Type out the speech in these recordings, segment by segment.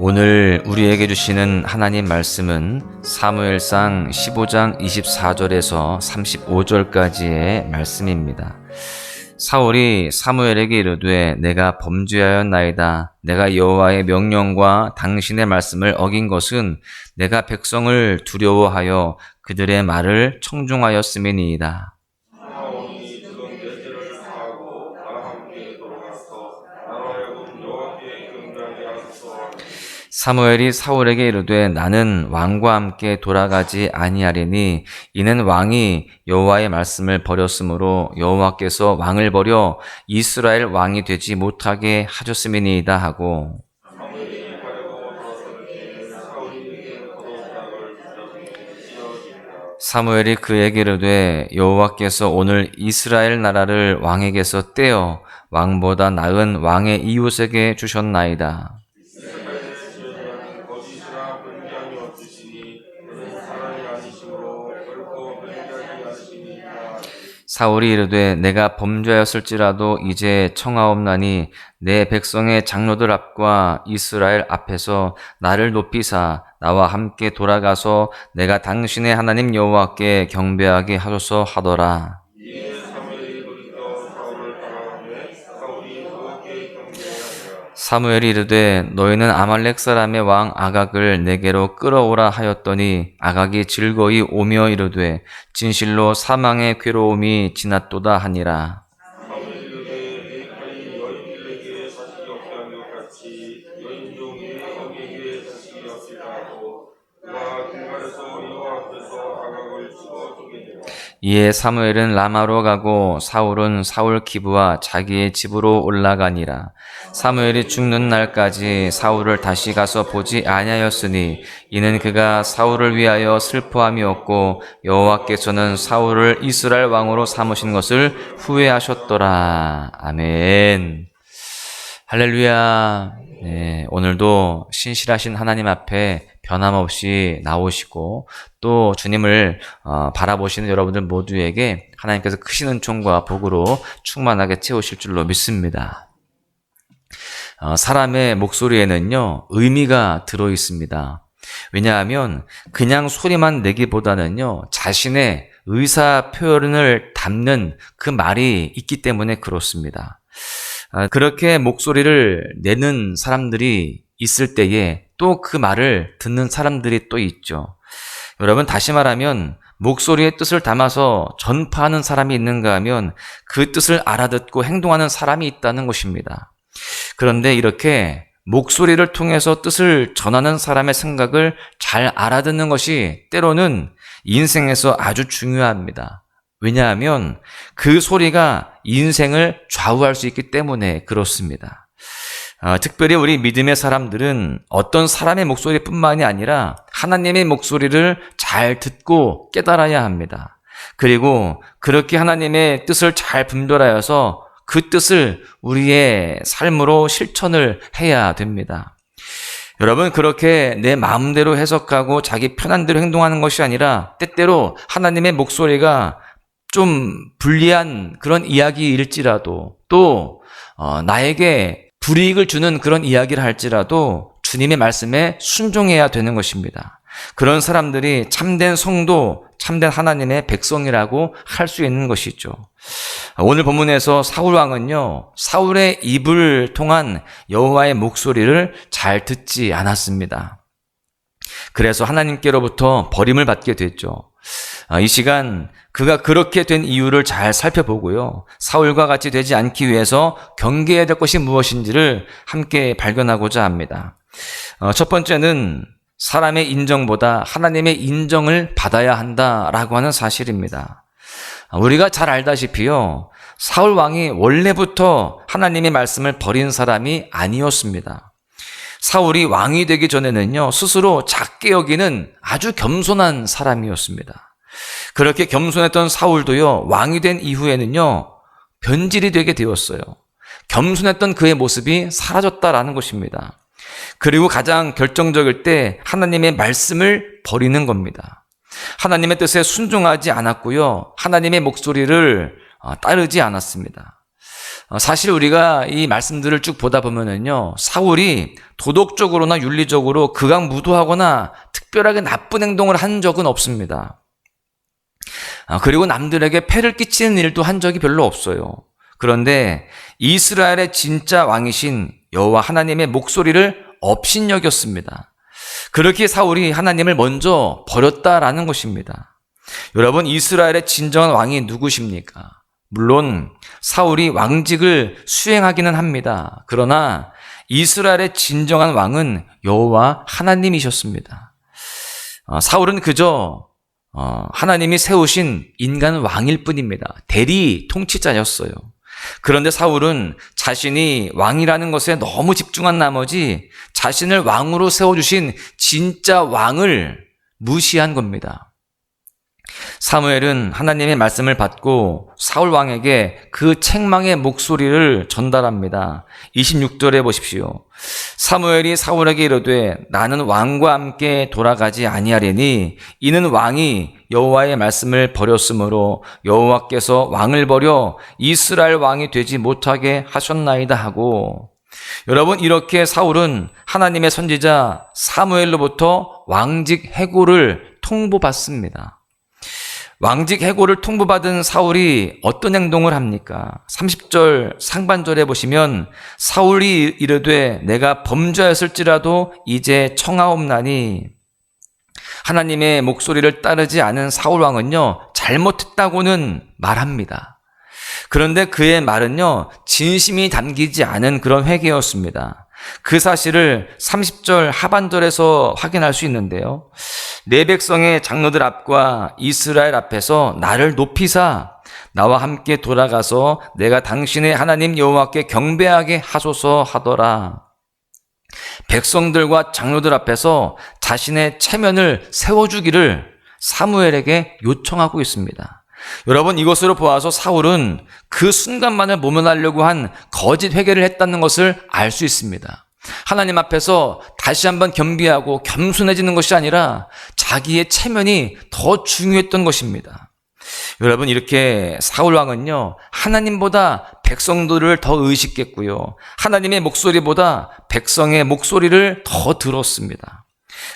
오늘 우리에게 주시는 하나님 말씀은 사무엘상 15장 24절에서 35절까지의 말씀입니다. 사울이 사무엘에게 이르되 내가 범죄하였나이다. 내가 여호와의 명령과 당신의 말씀을 어긴 것은 내가 백성을 두려워하여 그들의 말을 청중하였음이니이다. 사무엘이 사울에게 이르되 나는 왕과 함께 돌아가지 아니하리니 이는 왕이 여호와의 말씀을 버렸으므로 여호와께서 왕을 버려 이스라엘 왕이 되지 못하게 하셨음이니이다 하고 사무엘이 그에게 이르되 여호와께서 오늘 이스라엘 나라를 왕에게서 떼어 왕보다 나은 왕의 이웃에게 주셨나이다. 사울이 이르되 내가 범죄하였을지라도 이제 청하옵나니 내 백성의 장로들 앞과 이스라엘 앞에서 나를 높이사 나와 함께 돌아가서 내가 당신의 하나님 여호와께 경배하게 하소서 하더라. 사무엘이 이르되 너희는 아말렉 사람의 왕 아각을 내게로 끌어오라 하였더니 아각이 즐거이 오며 이르되 진실로 사망의 괴로움이 지났도다 하니라. 이에 사무엘은 라마로 가고 사울은 사울 기브와 자기의 집으로 올라가니라. 사무엘이 죽는 날까지 사울을 다시 가서 보지 아니하였으니 이는 그가 사울을 위하여 슬퍼함이었고 여호와께서는 사울을 이스라엘 왕으로 삼으신 것을 후회하셨더라. 아멘. 할렐루야. 네, 오늘도 신실하신 하나님 앞에 변함없이 나오시고 또 주님을 어, 바라보시는 여러분들 모두에게 하나님께서 크신 은총과 복으로 충만하게 채우실 줄로 믿습니다. 어, 사람의 목소리에는요, 의미가 들어 있습니다. 왜냐하면 그냥 소리만 내기보다는요, 자신의 의사 표현을 담는 그 말이 있기 때문에 그렇습니다. 아, 그렇게 목소리를 내는 사람들이 있을 때에 또 그 말을 듣는 사람들이 또 있죠. 여러분, 다시 말하면 목소리의 뜻을 담아서 전파하는 사람이 있는가 하면 그 뜻을 알아듣고 행동하는 사람이 있다는 것입니다. 그런데 이렇게 목소리를 통해서 뜻을 전하는 사람의 생각을 잘 알아듣는 것이 때로는 인생에서 아주 중요합니다. 왜냐하면 그 소리가 인생을 좌우할 수 있기 때문에 그렇습니다. 아, 특별히 우리 믿음의 사람들은 어떤 사람의 목소리뿐만이 아니라 하나님의 목소리를 잘 듣고 깨달아야 합니다. 그리고 그렇게 하나님의 뜻을 잘 분별하여서 그 뜻을 우리의 삶으로 실천을 해야 됩니다. 여러분, 그렇게 내 마음대로 해석하고 자기 편한 대로 행동하는 것이 아니라 때때로 하나님의 목소리가 좀 불리한 그런 이야기일지라도 또 어, 나에게 불이익을 주는 그런 이야기를 할지라도 주님의 말씀에 순종해야 되는 것입니다. 그런 사람들이 참된 성도, 참된 하나님의 백성이라고 할 수 있는 것이죠. 오늘 본문에서 사울 왕은요, 사울의 입을 통한 여호와의 목소리를 잘 듣지 않았습니다. 그래서 하나님께로부터 버림을 받게 됐죠. 아, 이 시간 그가 그렇게 된 이유를 잘 살펴보고요. 사울과 같이 되지 않기 위해서 경계해야 될 것이 무엇인지를 함께 발견하고자 합니다. 어, 첫 번째는 사람의 인정보다 하나님의 인정을 받아야 한다라고 하는 사실입니다. 아, 우리가 잘 알다시피요. 사울 왕이 원래부터 하나님의 말씀을 버린 사람이 아니었습니다. 사울이 왕이 되기 전에는요, 스스로 작게 여기는 아주 겸손한 사람이었습니다. 그렇게 겸손했던 사울도요, 왕이 된 이후에는요, 변질이 되게 되었어요. 겸손했던 그의 모습이 사라졌다라는 것입니다. 그리고 가장 결정적일 때 하나님의 말씀을 버리는 겁니다. 하나님의 뜻에 순종하지 않았고요. 하나님의 목소리를 어, 따르지 않았습니다. 어, 사실 우리가 이 말씀들을 쭉 보다 보면은요, 사울이 도덕적으로나 윤리적으로 극악무도하거나 특별하게 나쁜 행동을 한 적은 없습니다. 아, 그리고 남들에게 폐를 끼치는 일도 한 적이 별로 없어요. 그런데 이스라엘의 진짜 왕이신 여호와 하나님의 목소리를 업신여겼습니다. 그렇게 사울이 하나님을 먼저 버렸다라는 것입니다. 여러분, 이스라엘의 진정한 왕이 누구십니까? 물론 사울이 왕직을 수행하기는 합니다. 그러나 이스라엘의 진정한 왕은 여호와 하나님이셨습니다. 어, 사울은 그저 어, 하나님이 세우신 인간 왕일 뿐입니다. 대리 통치자였어요. 그런데 사울은 자신이 왕이라는 것에 너무 집중한 나머지 자신을 왕으로 세워주신 진짜 왕을 무시한 겁니다. 사무엘은 하나님의 말씀을 받고 사울 왕에게 그 책망의 목소리를 전달합니다. 26절에 보십시오. 사무엘이 사울에게 이르되 나는 왕과 함께 돌아가지 아니하리니 이는 왕이 여호와의 말씀을 버렸으므로 여호와께서 왕을 버려 이스라엘 왕이 되지 못하게 하셨나이다 하고 여러분 이렇게 사울은 하나님의 선지자 사무엘로부터 왕직 해고를 통보받습니다. 왕직 해고를 통보받은 사울이 어떤 행동을 합니까? 30절 상반절에 보시면 사울이 이르되 내가 범죄하였을지라도 이제 청하옵나니 하나님의 목소리를 따르지 않은 사울 왕은요 잘못했다고는 말합니다. 그런데 그의 말은요 진심이 담기지 않은 그런 회개였습니다. 그 사실을 30절 하반절에서 확인할 수 있는데요. 내 백성의 장로들 앞과 이스라엘 앞에서 나를 높이사 나와 함께 돌아가서 내가 당신의 하나님 여호와께 경배하게 하소서 하더라. 백성들과 장로들 앞에서 자신의 체면을 세워주기를 사무엘에게 요청하고 있습니다. 여러분 이것으로 보아서 사울은 그 순간만을 모면하려고 한 거짓 회개를 했다는 것을 알 수 있습니다. 하나님 앞에서 다시 한번 겸비하고 겸손해지는 것이 아니라 자기의 체면이 더 중요했던 것입니다. 여러분 이렇게 사울 왕은요 하나님보다 백성들을 더 의식했고요 하나님의 목소리보다 백성의 목소리를 더 들었습니다.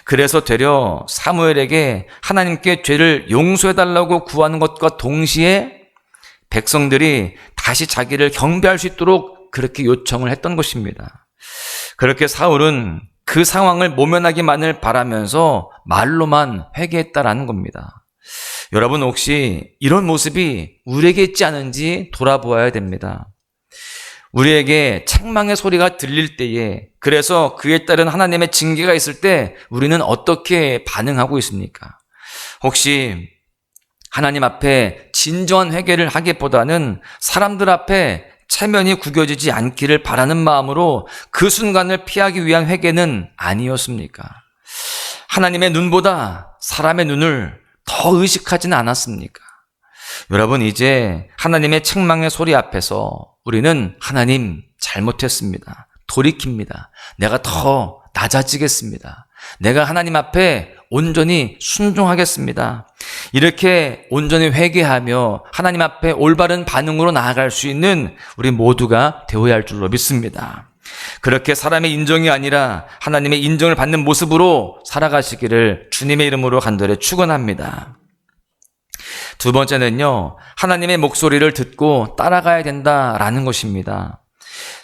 그래서 되려 사무엘에게 하나님께 죄를 용서해 달라고 구하는 것과 동시에 백성들이 다시 자기를 경배할 수 있도록 그렇게 요청을 했던 것입니다. 그렇게 사울은 그 상황을 모면하기만을 바라면서 말로만 회개했다라는 겁니다. 여러분 혹시 이런 모습이 우리에게 있지 않은지 돌아보아야 됩니다. 우리에게 책망의 소리가 들릴 때에 그래서 그에 따른 하나님의 징계가 있을 때 우리는 어떻게 반응하고 있습니까? 혹시 하나님 앞에 진정한 회개를 하기보다는 사람들 앞에 체면이 구겨지지 않기를 바라는 마음으로 그 순간을 피하기 위한 회개는 아니었습니까? 하나님의 눈보다 사람의 눈을 더 의식하지는 않았습니까? 여러분, 이제 하나님의 책망의 소리 앞에서 우리는 하나님 잘못했습니다. 돌이킵니다. 내가 더 낮아지겠습니다. 내가 하나님 앞에 온전히 순종하겠습니다. 이렇게 온전히 회개하며 하나님 앞에 올바른 반응으로 나아갈 수 있는 우리 모두가 되어야 할 줄로 믿습니다. 그렇게 사람의 인정이 아니라 하나님의 인정을 받는 모습으로 살아가시기를 주님의 이름으로 간절히 축원합니다. 두 번째는요, 하나님의 목소리를 듣고 따라가야 된다라는 것입니다.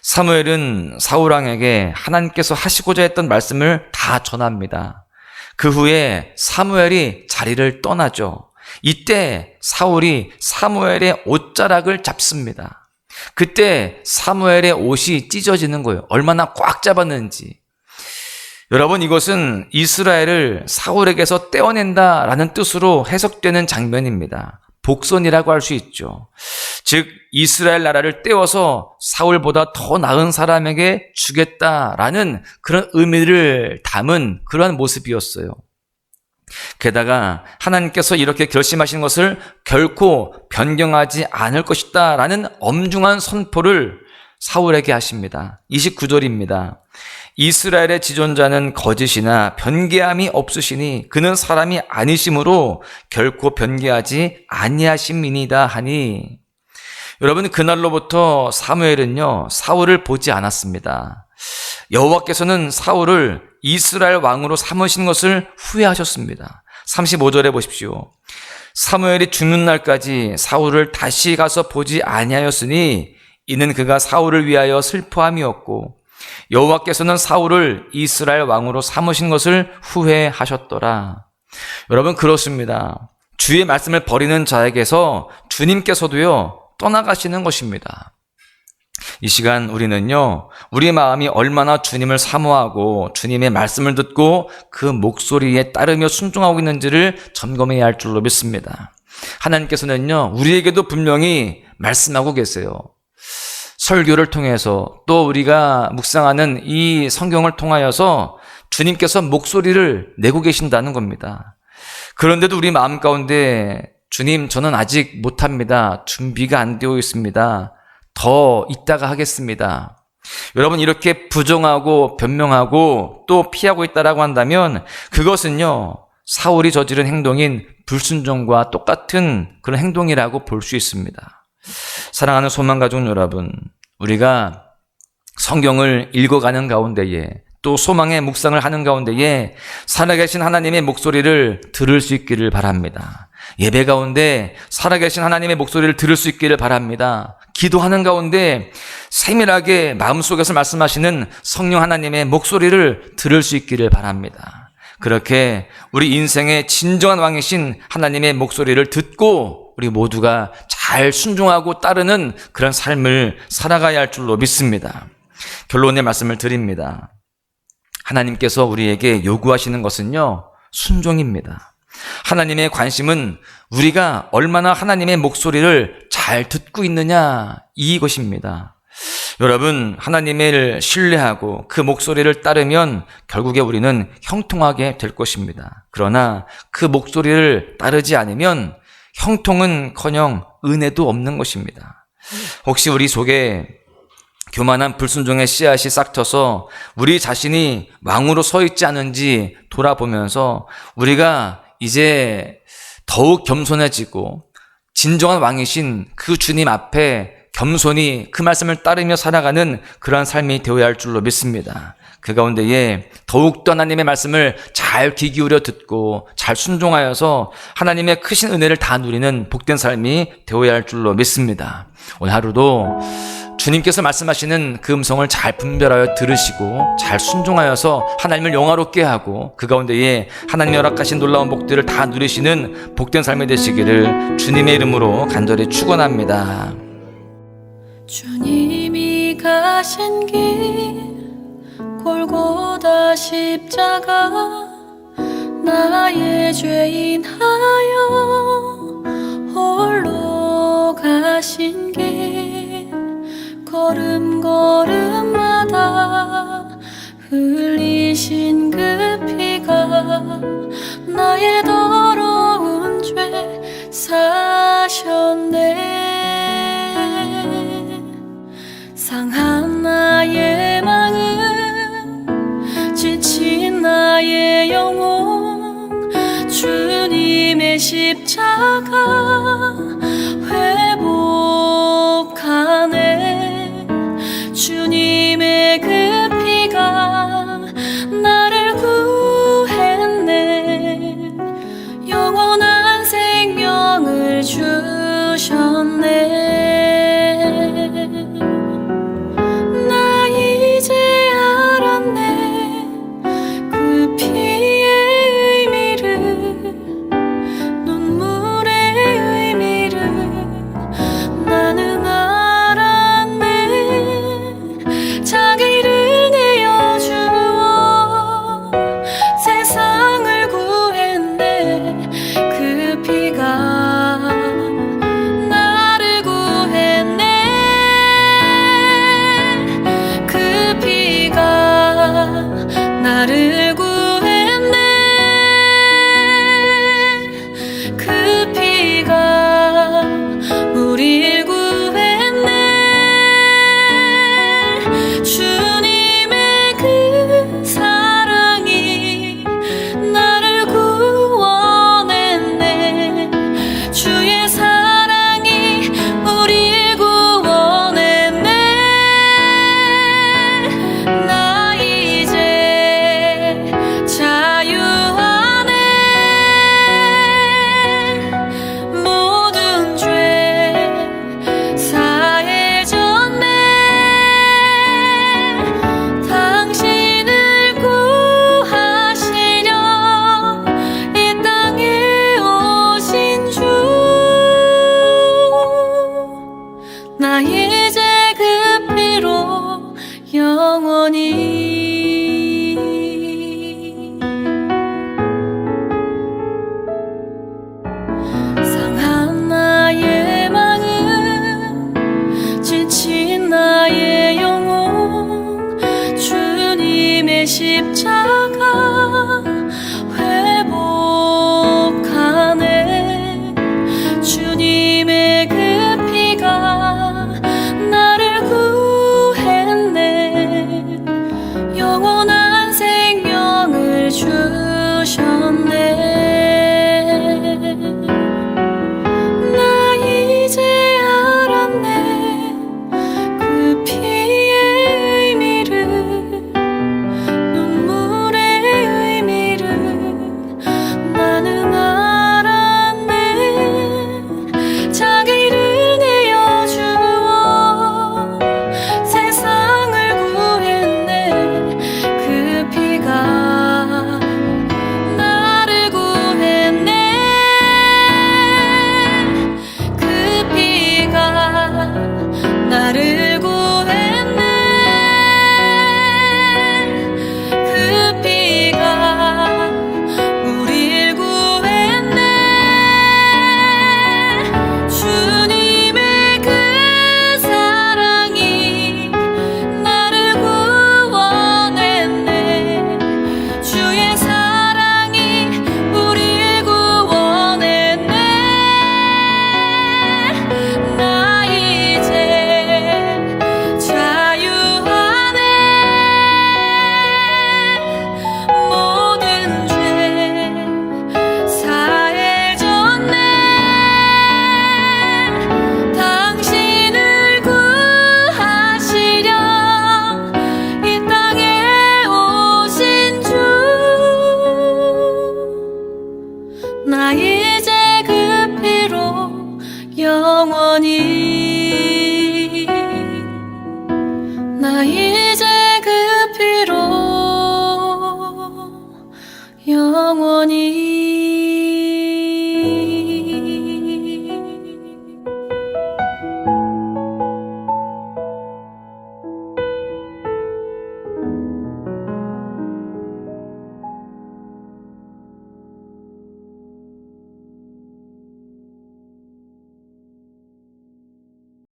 사무엘은 사울 왕에게 하나님께서 하시고자 했던 말씀을 다 전합니다. 그 후에 사무엘이 자리를 떠나죠. 이때 사울이 사무엘의 옷자락을 잡습니다. 그때 사무엘의 옷이 찢어지는 거예요. 얼마나 꽉 잡았는지. 여러분 이것은 이스라엘을 사울에게서 떼어낸다라는 뜻으로 해석되는 장면입니다. 복선이라고 할 수 있죠. 즉 이스라엘 나라를 떼어서 사울보다 더 나은 사람에게 주겠다라는 그런 의미를 담은 그러한 모습이었어요. 게다가 하나님께서 이렇게 결심하신 것을 결코 변경하지 않을 것이다라는 엄중한 선포를 사울에게 하십니다. 29절입니다. 이스라엘의 지존자는 거짓이나 변개함이 없으시니 그는 사람이 아니심으로 결코 변개하지 아니하심이니다 하니 여러분 그날로부터 사무엘은요 사울을 보지 않았습니다. 여호와께서는 사울을 이스라엘 왕으로 삼으신 것을 후회하셨습니다. 35절에 보십시오. 사무엘이 죽는 날까지 사울을 다시 가서 보지 아니하였으니 이는 그가 사울을 위하여 슬퍼함이었고 여호와께서는 사울을 이스라엘 왕으로 삼으신 것을 후회하셨더라. 여러분 그렇습니다. 주의 말씀을 버리는 자에게서 주님께서도요 떠나가시는 것입니다. 이 시간 우리는요, 우리 마음이 얼마나 주님을 사모하고 주님의 말씀을 듣고 그 목소리에 따르며 순종하고 있는지를 점검해야 할 줄로 믿습니다. 하나님께서는요, 우리에게도 분명히 말씀하고 계세요. 설교를 통해서 또 우리가 묵상하는 이 성경을 통하여서 주님께서 목소리를 내고 계신다는 겁니다. 그런데도 우리 마음 가운데 주님, 저는 아직 못합니다. 준비가 안 되어 있습니다. 더 이따가 하겠습니다. 여러분, 이렇게 부정하고 변명하고 또 피하고 있다라고 한다면 그것은요, 사울이 저지른 행동인 불순종과 똑같은 그런 행동이라고 볼 수 있습니다. 사랑하는 소망 가족 여러분, 우리가 성경을 읽어가는 가운데에 또 소망의 묵상을 하는 가운데에 살아계신 하나님의 목소리를 들을 수 있기를 바랍니다. 예배 가운데 살아계신 하나님의 목소리를 들을 수 있기를 바랍니다. 기도하는 가운데 세밀하게 마음속에서 말씀하시는 성령 하나님의 목소리를 들을 수 있기를 바랍니다. 그렇게 우리 인생의 진정한 왕이신 하나님의 목소리를 듣고 우리 모두가 잘 순종하고 따르는 그런 삶을 살아가야 할 줄로 믿습니다. 결론의 말씀을 드립니다. 하나님께서 우리에게 요구하시는 것은요, 순종입니다. 하나님의 관심은 우리가 얼마나 하나님의 목소리를 잘 듣고 있느냐, 이것입니다. 여러분, 하나님을 신뢰하고 그 목소리를 따르면 결국에 우리는 형통하게 될 것입니다. 그러나 그 목소리를 따르지 않으면 형통은 커녕 은혜도 없는 것입니다. 혹시 우리 속에 교만한 불순종의 씨앗이 싹터서 우리 자신이 왕으로 서 있지 않은지 돌아보면서 우리가 이제 더욱 겸손해지고 진정한 왕이신 그 주님 앞에 겸손히 그 말씀을 따르며 살아가는 그러한 삶이 되어야 할 줄로 믿습니다. 그 가운데에 더욱더 하나님의 말씀을 잘 귀 기울여 듣고 잘 순종하여서 하나님의 크신 은혜를 다 누리는 복된 삶이 되어야 할 줄로 믿습니다. 오늘 하루도 주님께서 말씀하시는 그 음성을 잘 분별하여 들으시고 잘 순종하여서 하나님을 영화롭게 하고 그 가운데에 하나님이 허락하신 놀라운 복들을 다 누리시는 복된 삶이 되시기를 주님의 이름으로 간절히 축원합니다. 주님이 가신 길 골고다 십자가 나의 죄인 하여 홀로 가신 길 걸음걸음마다 흘리신 그 피가 나의 더러운 죄 사셨네 십자가